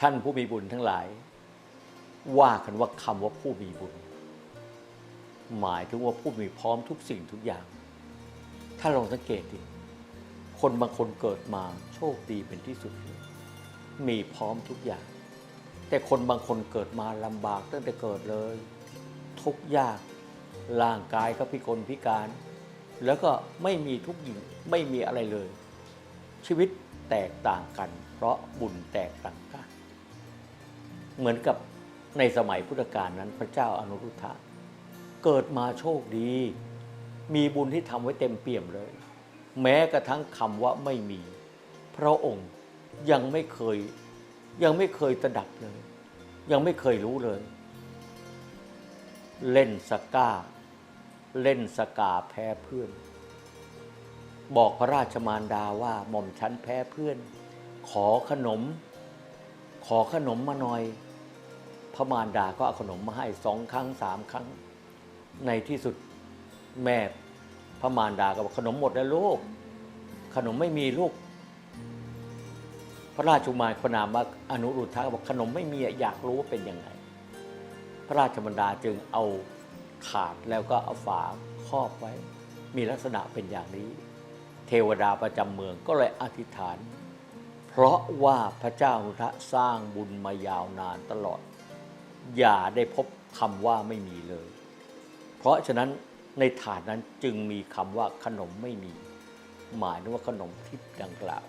ท่านผู้มีบุญทั้งหลาย ว่ากันว่าคำว่าผู้มีบุญ หมายถึงว่าผู้มีพร้อมทุกสิ่งทุกอย่าง ถ้าลองสังเกตดิคนบางคนเกิดมาโชคดีเป็นที่สุด มีพร้อมทุกอย่าง แต่คนบางคนเกิดมาลำบากตั้งแต่เกิดเลย ทุกยากร่างกายก็พิกลพิการ แล้วก็ไม่มีทุกอย่างไม่มีอะไรเลย ชีวิตแตกต่างกัน เพราะบุญแตกต่างกัน เหมือนกับในสมัยพุทธกาลนั้นพระเจ้าอนุรุทธะเกิดมาโชคดี มีบุญที่ทำไว้เต็มเปี่ยมเลย แม้กระทั่งคำว่าไม่มี พระองค์ยังไม่เคย ยังไม่เคยตระดับเลย ยังไม่เคยรู้เลย เล่นสก้า เล่นสกาแพ้เพื่อน บอกพระราชมารดาว่าหม่อมชั้นแพ้เพื่อน ขอขนม ขอขนมมาหน่อย พระมารดาก็เอาขนมมาให้สองครั้งสามครั้ง ในที่สุดแม่พระมารดาก็บอกขนมหมดแล้วลูก ขนมไม่มีลูก พระราชุมารพนามว่าอนุรุทธะก็บอกขนมไม่มีอะอยากรู้ว่าเป็นยังไง พระราชมารดาจึงเอาถาดแล้วก็เอาฝาครอบไว้ มีลักษณะเป็นอย่างนี้ เทวดาประจำเมืองก็เลยอธิษฐาน เพราะว่าพระเจ้าอนุรุทธะสร้างบุญมายาวนานตลอด อย่าได้พบคำว่าไม่มีเลย เพราะฉะนั้นในถาดนั้นจึงมีคำว่าขนมไม่มี หมายถึงว่าขนมทิพย์ดังกล่าว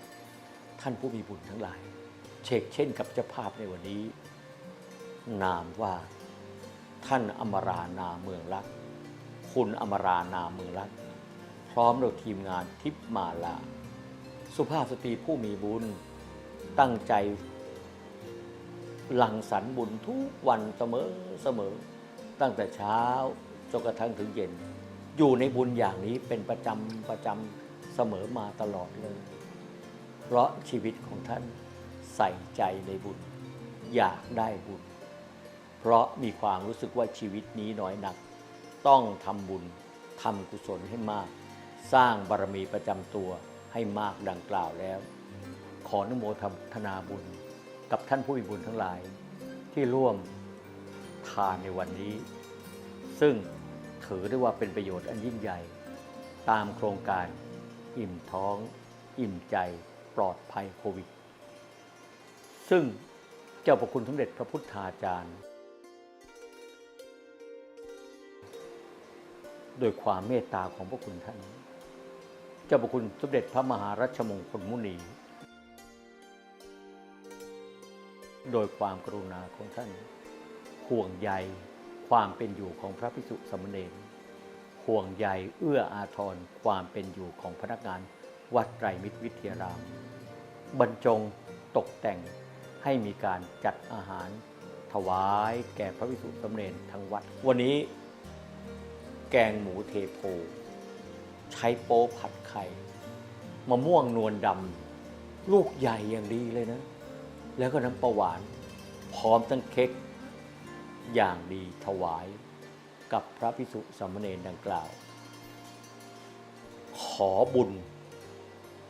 ท่านผู้มีบุญทั้งหลาย เชกเช่นกับเจ้าภาพในวันนี้ นามว่า ท่านอมรานาเมืองรัก คุณอมรานาเมืองรัก พร้อมโดยทีมงานทิพมาลา สุภาพสตรีผู้มีบุญตั้งใจ หลังสรรบุญทุกวันเสมอเสมอ ตั้งแต่เช้าจนกระทั่งถึงเย็น อยู่ในบุญอย่างนี้เป็นประจำประจำเสมอมาตลอดเลย เพราะชีวิตของท่านใส่ใจในบุญ อยากได้บุญ เพราะมีความรู้สึกว่าชีวิตนี้น้อยหนัก ต้องทำบุญทำกุศลให้มาก สร้างบารมีประจำตัวให้มากดังกล่าวแล้ว ขออนุโมทนาบุญ กับท่านผู้มีบุญทั้งหลายที่ร่วมทานในวันนี้ ซึ่งถือได้ว่าเป็นประโยชน์อันยิ่งใหญ่ ตามโครงการอิ่มท้อง อิ่มใจปลอดภัยโควิด ซึ่งเจ้าประคุณสมเด็จพระพุทธาจารย์ โดยความเมตตาของพระคุณท่าน เจ้าประคุณสมเด็จพระมหารัชมงคลมุนี โดยความกรุณาของท่าน ห่วงใยความเป็นอยู่ของพระภิกษุสมเณรห่วงใยเอื้ออาทรความเป็นอยู่ของพนักงานวัดไตรมิตรวิทยาราม บรรจงตกแต่งให้มีการจัดอาหารถวายแก่พระภิกษุสมเณรทั้งวัด วันนี้ แกงหมูเทโพ ใช้โป๊ผัดไข่มะม่วงนวลดำลูกใหญ่อย่างดีเลยนะ แล้วก็น้ำประหวาน พร้อมทั้งเค้กอย่างดีถวาย กับพระพิสุสามเณรดังกล่าว ขอบุญ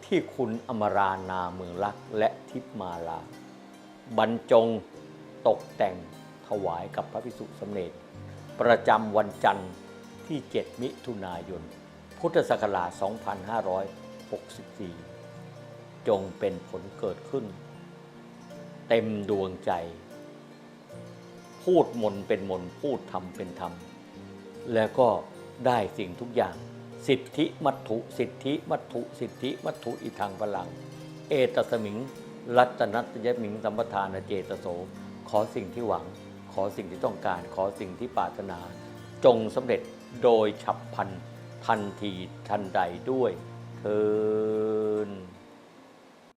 ที่คุณอมรานาเมืองรักและทิพมาลา บรรจงตกแต่งถวายกับพระพิสุสามเณรประจำวันจันทร์ที่ 7 มิถุนายน พุทธศักราช 2564 จงเป็นผลเกิดขึ้น เต็มดวงใจ พูดมนเป็นมนพูดธรรมเป็นธรรม แล้วก็ได้สิ่งทุกอย่าง สิทธิมัตถุ สิทธิมัตถุ สิทธิมัตถุอีทางพลัง เอตสมิง รัตนัตยมิงสัมปทานเจตโส ขอสิ่งที่หวัง ขอสิ่งที่ต้องการ ขอสิ่งที่ปรารถนา จงสำเร็จโดยฉับพลันทันทีทันใดด้วยเทิน